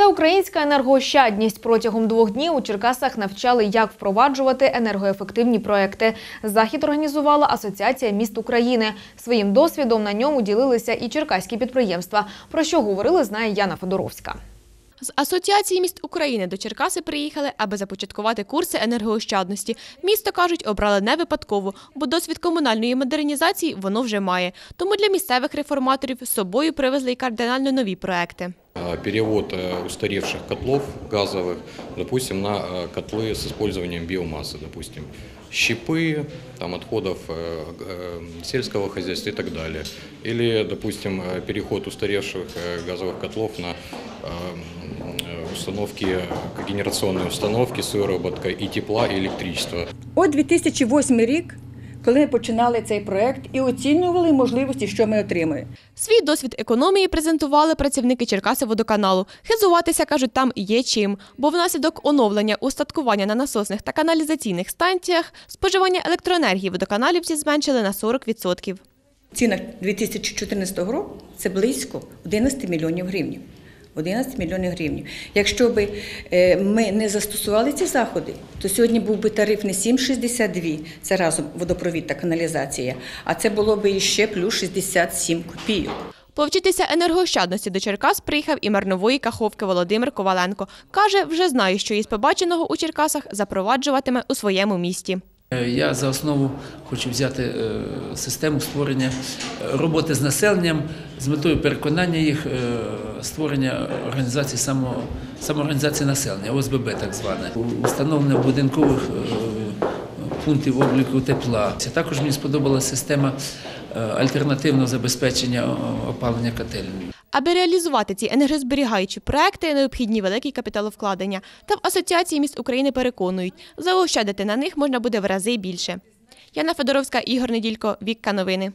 Всеукраїнська енергоощадність протягом двох днів у Черкасах навчали, як впроваджувати енергоефективні проекти. Захід організувала Асоціація міст України. Своїм досвідом на ньому ділилися і черкаські підприємства. Про що говорили, знає Яна Федоровська. З Асоціації міст України до Черкаси приїхали, аби започаткувати курси енергоощадності. Місто, кажуть, обрали не випадково, бо досвід комунальної модернізації воно вже має. Тому для місцевих реформаторів з собою привезли й кардинально нові проекти. А, Перевод э, устаревших котлов газовых, допустим, на э, котлы с использованием биомассы, допустим, щепы, там, отходов э, э, сельского хозяйства и так далее. Или, допустим, э, переход устаревших э, газовых котлов на э, м, установки, э, генерационные установки с выработкой и тепла, и электричества. От 2008 рік, коли ми починали цей проект і оцінювали можливості, що ми отримаємо. Свій досвід економії презентували працівники Черкаси-водоканалу. Хизуватися, кажуть, там є чим, бо внаслідок оновлення устаткування на насосних та каналізаційних станціях споживання електроенергії водоканалівці зменшили на 40%. Ціна 2014 року це близько 11 мільйонів гривень. 11 мільйонів гривень. Якщо б е, ми не застосували ці заходи, то сьогодні був би тариф не 7,62, це разом водопровід та каналізація, а це було б іще плюс 67 копійок. Повчитися енергоощадності до Черкас приїхав і мер нової Каховки Володимир Коваленко. Каже, вже знає, що із побаченого у Черкасах запроваджуватиме у своєму місті. Е, Я за основу хочу взяти е, систему створення е, роботи з населенням з метою переконання їх створення організації само, самоорганізації населення, ОСББ так зване, установлення будинкових пунктів обліку тепла. Також мені сподобалася система альтернативного забезпечення опалення котельні. Аби реалізувати ці енергозберігаючі проекти, необхідні великі капіталовкладення. Та в Асоціації міст України переконують, заощадити на них можна буде в рази більше. Яна Федоровська, Ігор Неділько, Вікка Новини.